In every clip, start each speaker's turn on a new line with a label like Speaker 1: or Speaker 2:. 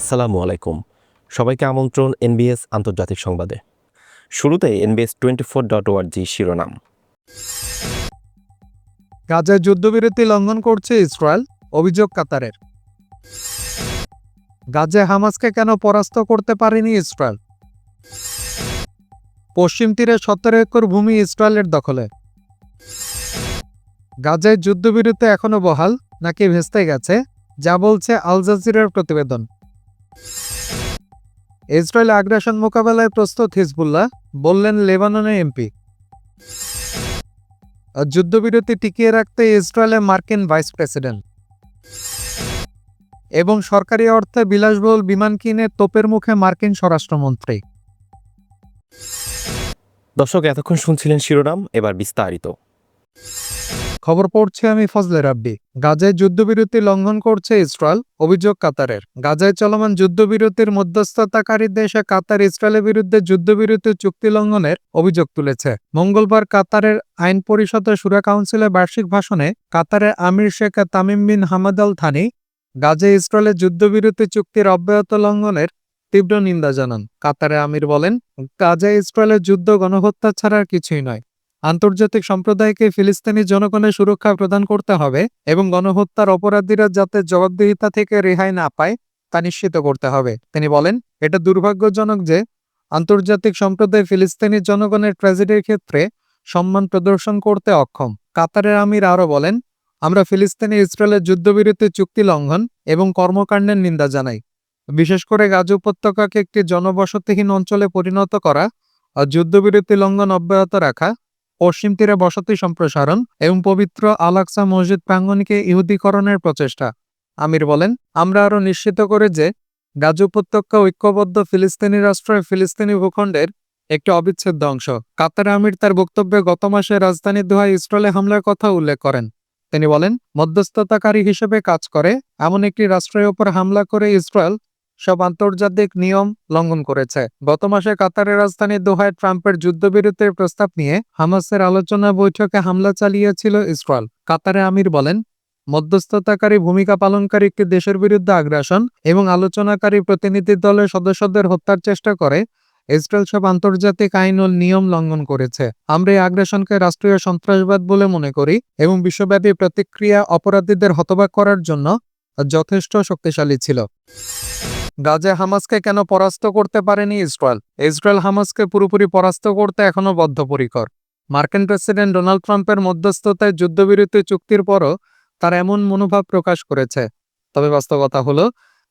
Speaker 1: আসসালামু আলাইকুম। সবাইকে আমন্ত্রণ এনবিএস আন্তর্জাতিক সংবাদে। শুরুতে এনবিএস টোয়েন্টি ফোর ডট ওয়ার্জি শিরোনাম।
Speaker 2: গাজায় যুদ্ধবিরতি লঙ্ঘন করছে ইসরায়েল, অভিযোগ কাতারের। গাজায় হামাসকে কেন পরাস্ত করতে পারেনি ইসরায়েল? পশ্চিম তীরে সতেরো একর ভূমি ইসরায়েলের দখলে। গাজায় যুদ্ধবিরতি এখনও বহাল, নাকি ভেস্তে গেছে, যা বলছে আল জাজিরার প্রতিবেদন। ইসরায়েল আগ্রাসন মোকাবেলায় প্রস্তুত হিজবুল্লাহ, বললেন লেবাননের এমপি। যুদ্ধবিরতি টিকিয়ে রাখতে ইসরায়েলে মার্কিন ভাইস প্রেসিডেন্ট। এবং সরকারি অর্থে বিলাসবহুল বিমান কিনে তোপের মুখে মার্কিন স্বরাষ্ট্রমন্ত্রী।
Speaker 1: দর্শক, এতক্ষণ শুনছিলেন শিরোনাম, এবার বিস্তারিত।
Speaker 2: খবর পড়ছি আমি ফজলে রাব্বি। গাজায় যুদ্ধবিরতি লঙ্ঘন করছে ইসরায়েল, অভিযোগ কাতারের। গাজায় চলমান যুদ্ধবিরতির মধ্যস্থতাকারী দেশে কাতার ইসরায়েলের বিরুদ্ধে যুদ্ধবিরতি চুক্তি লঙ্ঘনের অভিযোগ তুলেছে। মঙ্গলবার কাতারের আইন পরিষদের সুরা কাউন্সিলের বার্ষিক ভাষণে কাতারের আমির Sheikh Tamim bin Hamad Al Thani গাজে ইসরায়েলের যুদ্ধবিরতি চুক্তির অব্যাহত লঙ্ঘনের তীব্র নিন্দা জানান। কাতারে আমির বলেন, গাজায় ইসরায়েলের যুদ্ধ গণহত্যা ছাড়া আর কিছুই নয়। আন্তর্জাতিক সম্প্রদায়কে ফিলিস্তিনি জনগণের সুরক্ষা প্রদান করতে হবে এবং গণহত্যার অপরাধীরা যাতে জবাবদিহিতা থেকে রেহাই না পায় তা নিশ্চিত করতে হবে। তিনি বলেন, এটা দুর্ভাগ্যজনক যে আন্তর্জাতিক সম্প্রদায় ফিলিস্তিনি জনগণের ট্র্যাজেডির ক্ষেত্রে সম্মান প্রদর্শন করতে অক্ষম। কাতারের আমির আরও বলেন, আমরা ফিলিস্তিনি ইসরায়েলের যুদ্ধবিরতি চুক্তি লঙ্ঘন এবং কর্মকাণ্ডের নিন্দা জানাই। বিশেষ করে গাজা উপত্যকাকে একটি জনবসতিহীন অঞ্চলে পরিণত করা যুদ্ধবিরতি লঙ্ঘন অব্যাহত রাখা পশ্চিম তীরে বসতি সম্প্রসারণ এবং পবিত্র আলাকসা মসজিদ প্রাঙ্গণকে ইহুদিকরণের প্রচেষ্টা। আমির বলেন, আমরা আরও নিশ্চিত করে যে গাজা উপত্যকা ঐক্যবদ্ধ ফিলিস্তিনি রাষ্ট্রের ফিলিস্তিনি ভূখণ্ডের একটি অবিচ্ছেদ্য অংশ। কাতার আমির তার বক্তব্যে গত মাসে রাজধানী দোহায় ইসরায়েলে হামলার কথা উল্লেখ করেন। তিনি বলেন, মধ্যস্থতাকারী হিসেবে কাজ করে এমন একটি রাষ্ট্রের ওপর হামলা করে ইসরায়েল সব আন্তর্জাতিক নিয়ম লঙ্ঘন করেছে। গত মাসে কাতারের রাজধানী দোহায় ট্রাম্পের যুদ্ধবিরতির প্রস্তাব নিয়ে হামাসের আলোচনা বৈঠকে হামলা চালিয়েছিল ইসরায়েল। কাতারে আমির বলেন, মধ্যস্থতাকারী ভূমিকা পালনকারী একটি দেশের বিরুদ্ধে আগ্রাসন এবং আলোচনাকারী প্রতিনিধি দলের সদস্যদের হত্যার চেষ্টা করে ইসরায়েল সব আন্তর্জাতিক আইন ও নিয়ম লঙ্ঘন করেছে। আমরা এই আগ্রাসনকে রাষ্ট্রীয় সন্ত্রাসবাদ বলে মনে করি এবং বিশ্বব্যাপী প্রতিক্রিয়া অপরাধীদের হতবাক করার জন্য যথেষ্ট শক্তিশালী ছিল। গাজায় হামাসকে কেন পরাস্ত করতে পারেনি ইসরায়েল? ইসরায়েল হামাসকে পুরোপুরি পরাস্ত করতে এখনও বদ্ধপরিকর। মার্কিন প্রেসিডেন্ট ডোনাল্ড ট্রাম্পের মধ্যস্থতায় যুদ্ধবিরতি চুক্তির পরও তার এমন মনোভাব প্রকাশ করেছে। তবে বাস্তবতা হলো,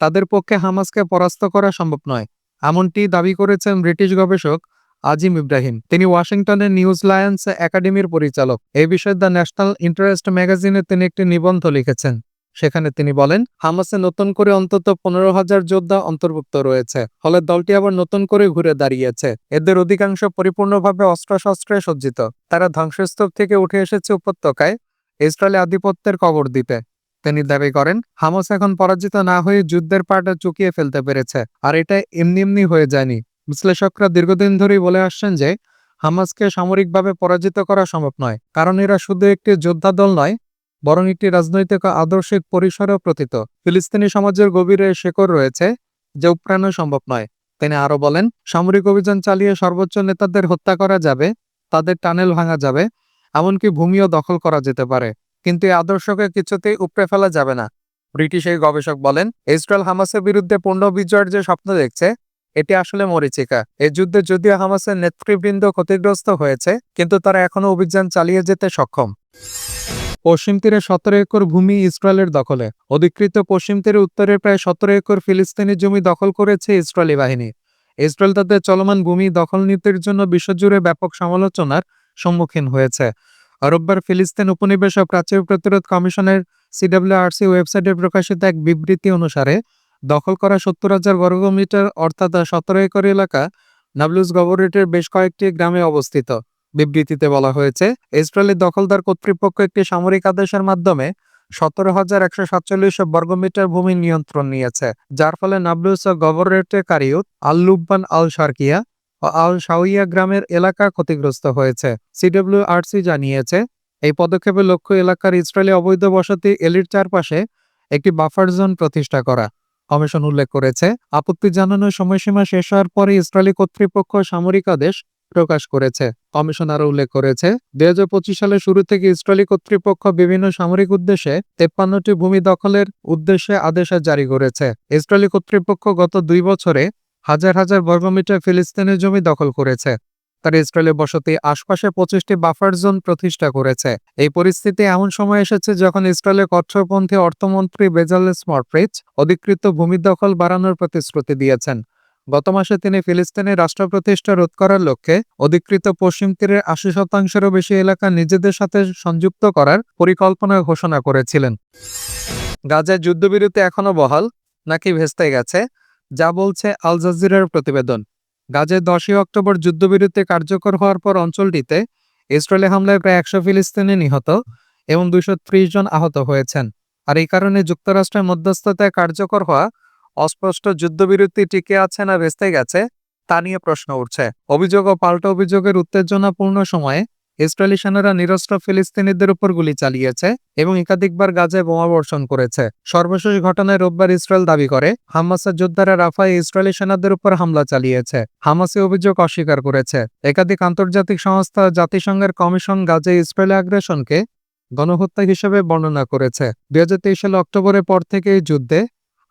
Speaker 2: তাদের পক্ষে হামাসকে পরাস্ত করা সম্ভব নয়। এমনটি দাবি করেছেন ব্রিটিশ গবেষক আজিম ইব্রাহিম। তিনি ওয়াশিংটনের নিউজ লায়ন্স একাডেমির পরিচালক। এ বিষয়ে দ্য ন্যাশনাল ইন্টারেস্ট ম্যাগাজিনে তিনি একটি নিবন্ধ লিখেছেন। সেখানে তিনি বলেন, হামাসে নতুন করে অন্তত পনেরো হাজার যোদ্ধা অন্তর্ভুক্ত রয়েছে। ফলে দলটি আবার নতুন করে ঘুরে দাঁড়িয়েছে। এদের অধিকাংশ পরিপূর্ণভাবে অস্ত্রশস্ত্রে সজ্জিত। তারা ধ্বংসস্তূপ থেকে উঠে এসেছে উপত্যকায় ইসরায়েলে আধিপত্যের কবর দিতে তিনি দাবি করেন, হামাস এখন পরাজিত না হয়ে যুদ্ধের পাটা চুকিয়ে ফেলতে পেরেছে। আর এটা এমনি এমনি হয়ে যায়নি। বিশ্লেষকরা দীর্ঘদিন ধরেই বলে আসছেন যে, হামাসকে সামরিকভাবে পরাজিত করা সম্ভব নয়। কারণ এরা শুধু একটি যোদ্ধা দল নয় বরং একটি রাজনৈতিক আদর্শিক পরিসরেও প্রতীত। ফিলিস্তিনি সমাজের গভীরে শেকড় রয়েছে যে উপড়ানো সম্ভব নয়। তিনি আরও বলেন, সামরিক অভিযান চালিয়ে সর্বোচ্চ নেতাদের হত্যা করা যাবে, তাদের টানেল ভাঙা যাবে, এমনকি ভূমিও দখল করা যেতে পারে। কিন্তু এই আদর্শকে কিছুতেই উপড়ে ফেলা যাবে না। ব্রিটিশ এই গবেষক বলেন, ইসরায়েল হামাসের বিরুদ্ধে পূর্ণ বিজয়ের যে স্বপ্ন দেখছে, এটি আসলে মরিচিকা। এই যুদ্ধে যদিও হামাসের নেতৃবৃন্দ ক্ষতিগ্রস্ত হয়েছে, কিন্তু তারা এখনও অভিযান চালিয়ে যেতে সক্ষম। পশ্চিম তীরে সতেরো একর ভূমি ইসরায়েলের দখলে। অধিকৃত পশ্চিম তীরে উত্তরে প্রায় সতেরো একর ফিলিস্তিনি জমি দখল করেছে ইসরায়েলি বাহিনী। ইসরায়েল তাদের চলমান ভূমি দখল নীতির জন্য বিশ্বজুড়ে ব্যাপক সমালোচনার সম্মুখীন হয়েছে। রোববার ফিলিস্তিন উপনিবেশ ও প্রাচ্য প্রতিরোধ কমিশনের সিডব্লিউআরসি ওয়েবসাইটে প্রকাশিত এক বিবৃতি অনুসারে, দখল করা সত্তর হাজার বর্গমিটার অর্থাৎ সতেরো একর এলাকা নাবলুস গভর্নরেটের বেশ কয়েকটি গ্রামে অবস্থিত। বিবৃতিতে বলা হয়েছে ইসরায়েলি দখলদার কর্তৃপক্ষ একটি সামরিক আদেশের মাধ্যমে সতেরো হাজার একশো সাতচল্লিশ বর্গমিটার ভূমি নিয়ন্ত্রণ নিয়েছে, যার ফলে নাবলুস গভর্নরেটের কারিউত আল লুব্বান আল শারকিয়া ও আল শাওইয়া গ্রামের এলাকা ক্ষতিগ্রস্ত হয়েছে। সিডব্লিউআরসি জানিয়েছে, এই পদক্ষেপের লক্ষ্য এলাকার ইসরায়েলি অবৈধ বসতি এলির চারপাশে একটি বাফার জোন প্রতিষ্ঠা করা। কমিশন উল্লেখ করেছে, আপত্তি জানানোর সময়সীমা শেষ হওয়ার পরে ইসরায়েলি কর্তৃপক্ষ সামরিক আদেশ প্রকাশ করেছে। কমিশন আরও উল্লেখ করেছে দুই হাজার পঁচিশ সালের শুরু থেকে ইসরায়েলি কর্তৃপক্ষ বিভিন্ন সামরিক উদ্দেশ্যে তেপ্পান্নটি ভূমি দখলের উদ্দেশ্যে আদেশ জারি করেছে। ইসরায়েলি কর্তৃপক্ষ গত দুই বছরে হাজার হাজার বর্গমিটার ফিলিস্তিনের জমি দখল করেছে। তার ইসরায়েলের বসতি আশপাশে পঁচিশটি বাফার জোন প্রতিষ্ঠা করেছে। এই পরিস্থিতি এমন সময় এসেছে যখন ইসরায়েলের কঠোরপন্থী অর্থমন্ত্রী বেজাল স্মর্ট্রিচ অধিকৃত ভূমি দখল বাড়ানোর প্রতিশ্রুতি দিয়েছেন। গত মাসে তিনি ফিলিস্তিনের রাষ্ট্র প্রতিষ্ঠা রোধ করার লক্ষ্যে অধিকৃত পশ্চিম তীরের আশি শতাংশেরও বেশি এলাকা নিজেদের সাথে সংযুক্ত করার পরিকল্পনা ঘোষণা করেছিলেন। গাজায় যুদ্ধবিরতি এখনও বহাল, নাকি ভেস্তে গেছে, যা বলছে আল জাজিরার প্রতিবেদন। গাজায় দশই অক্টোবর যুদ্ধবিরতি কার্যকর হওয়ার পর অঞ্চলটিতে ইসরায়েলি হামলায় প্রায় একশো ফিলিস্তিনি নিহত এবং দুশো জন আহত হয়েছেন। আর এই কারণে যুক্তরাষ্ট্রের মধ্যস্থতায় কার্যকর হওয়া অস্পষ্ট যুদ্ধবিরতি টিকে আছে না ভেস্তে গেছে, তা নিয়ে প্রশ্ন উঠছে। অভিযোগ ও পাল্টা অভিযোগের উত্তেজনাপূর্ণ সময়ে ইসরায়েলি সেনারা নিরস্ত্র ফিলিস্তিনিদের উপর গুলি চালিয়েছে এবং একাধিকবার গাজায় বোমা বর্ষণ করেছে। সর্বশেষ ঘটনায় রোববার ইসরায়েল দাবি করে, হামাসের যোদ্ধারা রাফায় ইসরায়েলি সেনাদের উপর হামলা চালিয়েছে। হামাসে অভিযোগ অস্বীকার করেছে। একাধিক আন্তর্জাতিক সংস্থা জাতিসংঘের কমিশন গাজে ইসরায়েলি আগ্রাসনকে গণহত্যা হিসেবে বর্ণনা করেছে। দুই হাজার তেইশ সালে অক্টোবরের পর থেকে এই যুদ্ধে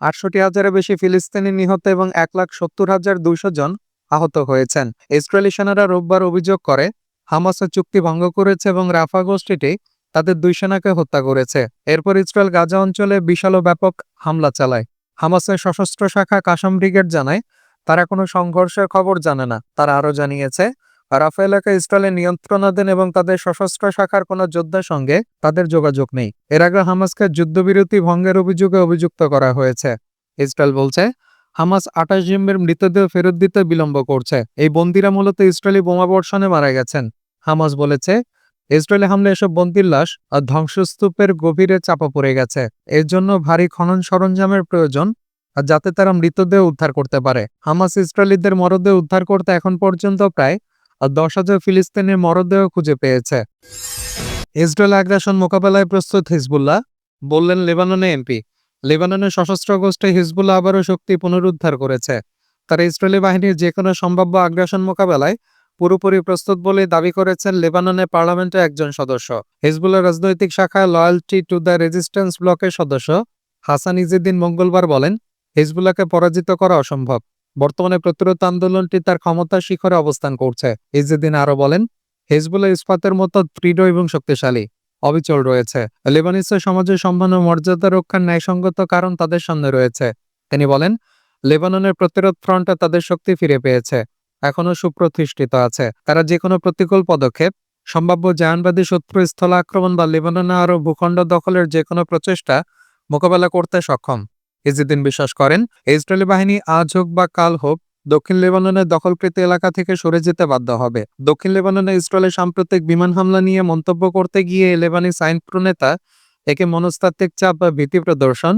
Speaker 2: আটষট্টি হাজারের বেশি ফিলিস্তিনি নিহত এবং এক লাখ সত্তর হাজার দুইশো জন আহত হয়েছেন। ইসরায়েলি সেনারা রোববার অভিযোগ করে, হামাসের চুক্তি ভঙ্গ করেছে এবং রাফা গোষ্ঠীটি তাদের দুই সেনাকে হত্যা করেছে। এরপর ইসরায়েল গাজা অঞ্চলে বিশাল ব্যাপক হামলা চালায়। হামাসের সশস্ত্র শাখা কাসাম ব্রিগেড জানায়, তারা কোনো সংঘর্ষের খবর জানে না। তারা আরও জানিয়েছে রাফা এলাকা ইসরায়েলের নিয়ন্ত্রণাধীন এবং তাদের সশস্ত্র শাখার কোনো যোদ্ধার সঙ্গে তাদের যোগাযোগ নেই। এর আগে হামাসকে যুদ্ধবিরতি ভঙ্গের অভিযোগে অভিযুক্ত করা হয়েছে। ইসরায়েল বলছে, হামাস আঠাশ জিম্বের মৃতদেহ ফেরত দিতে বিলম্ব করছে। এই বন্দিরা মূলত ইসরায়েলি বোমাবর্ষণে মারা গেছেন। হামাস বলেছে ইসরায়েলি হামলে এসব বন্দির লাশ আর ধ্বংসস্তূপের গভীরে চাপা পড়ে গেছে। এর জন্য ভারী খনন সরঞ্জামের প্রয়োজন যাতে তারা মৃতদেহ উদ্ধার করতে পারে। হামাস ইসরায়েলিদের মরদেহ উদ্ধার করতে এখন পর্যন্ত প্রায় দশ হাজার ফিলিস্তিনের মরদেহ খুঁজে পেয়েছে। ইসরায়েল আগ্রাসন মোকাবেলায় প্রস্তুত হিজবুল্লাহ। বললেন, লেবাননে এমপি। লেবাননের সশস্ত্র গোষ্ঠী হিজবুল্লাহ আবারও শক্তি পুনরুদ্ধার করেছে। তারা ইসরায়েলি বাহিনীর যে কোনো সম্ভাব্য আগ্রাসন মোকাবেলায় পুরোপুরি প্রস্তুত বলে দাবি করেছেন লেবাননের পার্লামেন্টের একজন সদস্য। হিজবুল্লাহ রাজনৈতিক শাখা লয়ালটি টু দ্য রেজিস্ট্যান্স ব্লকের সদস্য হাসান ইজিদ্দিন মঙ্গলবার বলেন, হিজবুল্লাহকে পরাজিত করা অসম্ভব। বর্তমানে প্রতিরোধ আন্দোলনটি তার ক্ষমতার শিখরে অবস্থান করছে। ইজেদ্দিন আরও বলেন হিজবুল্লাহ ইস্পাতের মতো দৃঢ় এবং শক্তিশালী, অবিচল রয়েছে। লেবানিসের সমাজের সম্মান ও মর্যাদা রক্ষার ন্যায়সঙ্গত কারণ তাদের সামনে রয়েছে। তিনি বলেন, লেবাননের প্রতিরোধ ফ্রন্টে তাদের শক্তি ফিরে পেয়েছে, এখনও সুপ্রতিষ্ঠিত আছে। তারা যে কোনো প্রতিকূল পদক্ষেপ, সম্ভাব্য জায়ানবাদী শত্রু স্থল আক্রমণ বা লেবাননে আরও ভূখণ্ড দখলের যে কোনো প্রচেষ্টা মোকাবেলা করতে সক্ষম। ইজিদিন বিশ্বাস করেন, ইসরায়েলি বাহিনী আজ হোক বা কাল হোক, দক্ষিণ লেবাননের দখলকৃত এলাকা থেকে সরে যেতে বাধ্য হবে। দক্ষিণ লেবাননে ইসরায়েলের সাম্প্রতিক বিমান হামলা নিয়ে মন্তব্য করতে গিয়ে লেবানিস আইন প্রণেতা একে মনস্তাত্ত্বিক চাপ বা ভীতি প্রদর্শন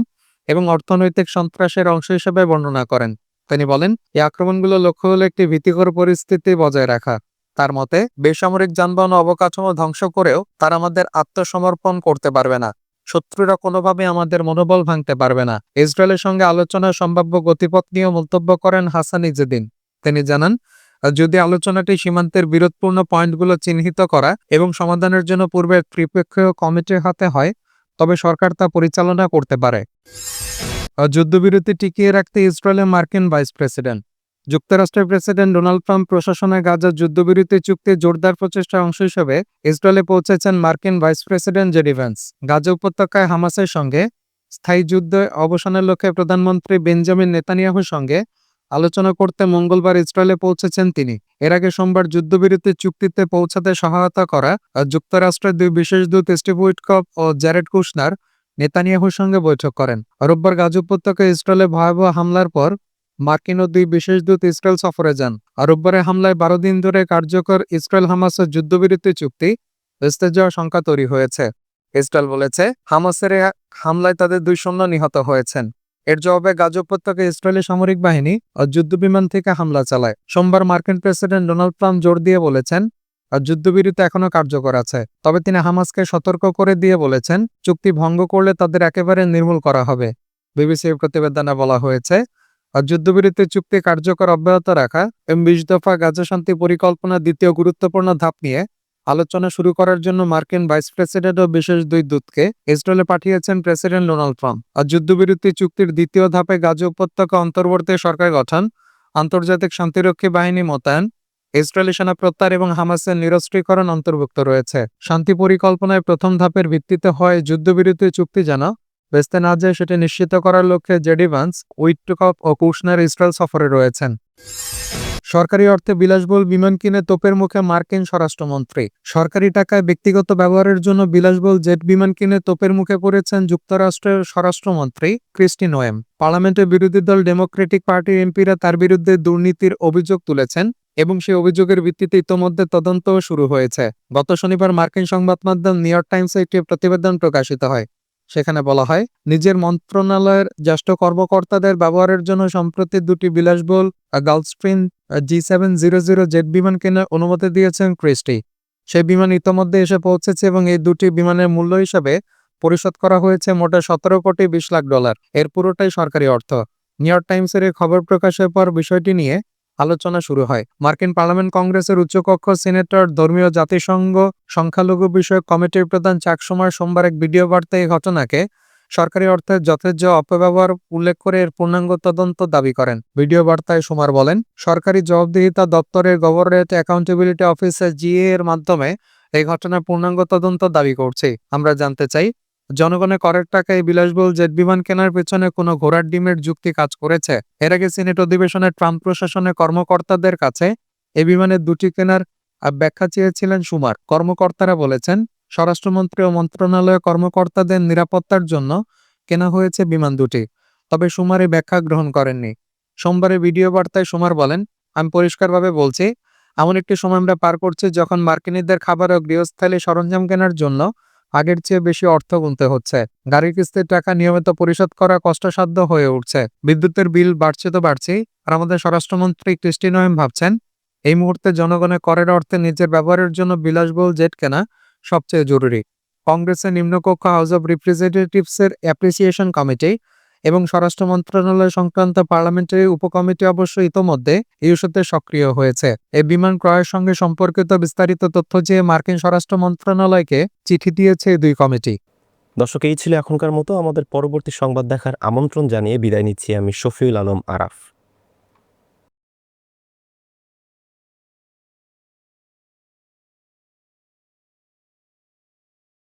Speaker 2: এবং অর্থনৈতিক সন্ত্রাসের অংশ হিসেবে বর্ণনা করেন। তিনি বলেন, এই আক্রমণগুলো লক্ষ্য হলো একটি ভীতিকর পরিস্থিতি বজায় রাখা। তার মতে, বেসামরিক যানবাহন অবকাঠামো ধ্বংস করেও তারা আমাদের আত্মসমর্পণ করতে পারবে না। শত্রুরা কোনোভাবে আমাদের মনোবল ভাঙতে পারবে না। ইসরায়েলের সঙ্গে আলোচনার সম্ভাব্য গতিপথ নিয়ে মন্তব্য করেন হাসান ইজেদিন। তিনি জানান, যদি আলোচনাটি সীমান্তের বিরোধপূর্ণ পয়েন্টগুলো চিহ্নিত করা এবং সমাধানের জন্য পূর্বের ত্রিপক্ষীয় কমিটির হাতে হয়, তবে সরকার তা পরিচালনা করতে পারে। যুদ্ধবিরতি টিকিয়ে রাখতে ইসরায়েলের মার্কিন ভাইস প্রেসিডেন্ট। যুক্তরাষ্ট্রের প্রেসিডেন্ট ডোনাল্ড ট্রাম্প প্রশাসনে গাজার যুদ্ধবিরতি চুক্তি জোরদার প্রচেষ্টার অংশ হিসেবে ইসরায়েলে পৌঁছেছেন মার্কিন vice president JD Vance. Gaza উপত্যকায় হামাসের সঙ্গে স্থায়ী যুদ্ধে অবসানের লক্ষ্যে প্রধানমন্ত্রী বেঞ্জামিন নেতানিয়াহুর সঙ্গে আলোচনা করতে মঙ্গলবার ইসরায়েলে পৌঁছেছেন তিনি। এর আগে সোমবার যুদ্ধবিরতি চুক্তিতে পৌঁছাতে সহায়তা করা যুক্তরাষ্ট্রের দুই বিশেষ দূত স্টিভ উইটকপ ও জ্যারেড কুশনার নেতানিয়াহুর সঙ্গে বৈঠক করেন। রোববার গাজ উপত্যকায় ইসরায়েলে ভয়াবহ হামলার পর মার্কিন ও দুই বিশেষ দূত ইসরায়েল সফরে যান। রোববারের হামলায় বারো দিন ধরে কার্যকর ইসরায়েল হামাসের যুদ্ধবিরতি চুক্তি ভেস্তে যাওয়ার শঙ্কা তৈরি হয়েছে। ইসরায়েল বলেছে, হামাসের হামলায় তাদের দুই সৈন্য নিহত হয়েছেন। এর জবাবে গাজা উপত্যকায় ইসরায়েলি সামরিক বাহিনী ও যুদ্ধবিমান থেকে হামলা চালায়। সোমবার মার্কিন প্রেসিডেন্ট ডোনাল্ড ট্রাম্প জোর দিয়ে বলেছেন, আর যুদ্ধবিরতি এখনও কার্যকর আছে। তবে তিনি হামাসকে সতর্ক করে দিয়ে বলেছেন, চুক্তি ভঙ্গ করলে তাদের একেবারে নির্মূল করা হবে। বিবিসির প্রতিবেদনে বলা হয়েছে যুদ্ধবিরতি চুক্তি কার্যকর অব্যাহত রাখা এবং বিশ দফা গাজা শান্তি পরিকল্পনা দ্বিতীয় গুরুত্বপূর্ণ ধাপ নিয়ে আলোচনা শুরু করার জন্য মার্কিন ভাইস প্রেসিডেন্ট ও বিশেষ দুই দূতকে ইসরায়েলে পাঠিয়েছেন প্রেসিডেন্ট ডোনাল্ড ট্রাম্প। আর যুদ্ধবিরতি চুক্তির দ্বিতীয় ধাপে গাজা উপত্যকা অন্তর্বর্তী সরকার গঠন, আন্তর্জাতিক শান্তিরক্ষী বাহিনী মোতায়েন, ইসরায়েলি সেনা প্রত্যাহার এবং হামাসের নিরস্ত্রীকরণ অন্তর্ভুক্ত রয়েছে। শান্তি পরিকল্পনায় প্রথম ধাপের ভিত্তিতে হয় যুদ্ধবিরতি চুক্তি যেন বেস্তে না যায় সেটি নিশ্চিত করার লক্ষ্যে জেডি ভান্স উইটকপ ও কুশনার ইসরায়েল সফরে রয়েছেন। সরকারি অর্থে বিলাসবহুল বিমান কিনে তোপের মুখে মার্কিন স্বরাষ্ট্রমন্ত্রী। সরকারি টাকায় ব্যক্তিগত ব্যবহারের জন্য বিলাসবহুল জেট বিমান কিনে তোপের মুখে পড়েছেন যুক্তরাষ্ট্রের স্বরাষ্ট্রমন্ত্রী ক্রিস্টি নোয়েম। পার্লামেন্টের বিরোধী দল ডেমোক্রেটিক পার্টির এমপিরা তার বিরুদ্ধে দুর্নীতির অভিযোগ তুলেছেন এবং সেই অভিযোগের ভিত্তিতে ইতোমধ্যে তদন্তও শুরু হয়েছে। গত শনিবার মার্কিন সংবাদ মাধ্যম নিউ ইয়র্ক টাইমসে একটি প্রতিবেদন প্রকাশিত হয়। সেখানে বলা হয়, নিজের মন্ত্রণালয়ের জ্যেষ্ঠ কর্মকর্তাদের ব্যবহারের জন্য সম্প্রতি দুটি বিলাসবহুল Gulfstream G seven zero zero jet বিমান কেনার অনুমতি দিয়েছেন ক্রিস্টি। সেই বিমান ইতোমধ্যে এসে পৌঁছেছে এবং এই দুটি বিমানের মূল্য হিসাবে পরিশোধ করা হয়েছে মোটা সতেরো কোটি বিশ লাখ ডলার। এর পুরোটাই সরকারি অর্থ। নিউ ইয়র্ক টাইমসের খবর প্রকাশের পর বিষয়টি নিয়ে আলোচনা শুরু হয়। মার্কিন পার্লামেন্ট কংগ্রেসের উচ্চকক্ষ সিনেটর ধর্মীয় জাতিসংঘ সংখ্যালঘু বিষয়ক কমিটির প্রধান চাকসুমার সোমবার এক ভিডিও বার্তায় এই ঘটনাকে সরকারি অর্থের যথেচ্ছ অপব্যবহার উল্লেখ করে এর পূর্ণাঙ্গ তদন্ত দাবি করেন। ভিডিও বার্তায় সুমার বলেন, সরকারি জবাবদিহিতা দপ্তরের গভর্নরেট অ্যাকাউন্টেবিলিটি অফিসার জিএ এর মাধ্যমে এই ঘটনার পূর্ণাঙ্গ তদন্ত দাবি করছি। আমরা জানতে চাই জনগণের করের টাকায় বিলাসবহুল জেট বিমান কেনার পেছনে কোনো ঘোড়ার ডিমের যুক্তি কাজ করেছে? এর আগে সিনেট অধিবেশনে ট্রাম্প প্রশাসনের কর্মকর্তাদের কাছে এই বিমানের দুটি কেনার ব্যাখ্যা চেয়েছিলেন সুমার। কর্মকর্তারা বলেছেন, স্বরাষ্ট্রমন্ত্রী ও মন্ত্রণালয় কর্মকর্তাদের নিরাপত্তার জন্য কেনা হয়েছে বিমান দুটি, তবে সুমার এই ব্যাখ্যা গ্রহণ করেননি। সোমবারে ভিডিও বার্তায় সুমার বলেন, আমি পরিষ্কারভাবে বলছি, এমন একটি সময় আমরা পার করছি যখন মার্কিনীদের খাবার ও গৃহস্থালী সরঞ্জাম কেনার জন্য আগের চেয়ে বেশি অর্থ গুনতে হচ্ছে। গাড়ির কিস্তির টাকা নিয়মিত পরিশোধ করা কষ্টসাধ্য হয়ে উঠছে। বিদ্যুতের বিল বাড়ছে তো বাড়ছেই, আর আমাদের স্বরাষ্ট্রমন্ত্রী ক্রিস্টি নোয়েম ভাবছেন, এই মুহূর্তে জনগণের করের অর্থে নিজের ব্যবহারের জন্য বিলাসবহুল জেট কেনা সবচেয়ে জরুরি। কংগ্রেসের নিম্নকক্ষ হাউস অব রিপ্রেজেন্টেটিভসের অ্যাপ্রিসিয়েশন কমিটি এবং স্বরাষ্ট্র মন্ত্রণালয় সংক্রান্ত পার্লামেন্টারি উপকমিটি অবশ্য ইতোমধ্যে ইউসুতে সক্রিয় হয়েছে। এই বিমান ক্রয়ের সঙ্গে সম্পর্কিত বিস্তারিত তথ্য যে মার্কিন স্বরাষ্ট্র মন্ত্রণালয়কে চিঠি দিয়েছে দুই কমিটি।
Speaker 1: দর্শক, এই ছিল এখনকার মতো। আমাদের পরবর্তী সংবাদ দেখার আমন্ত্রণ জানিয়ে বিদায় নিচ্ছি আমি শফিউল আলম আরাফ।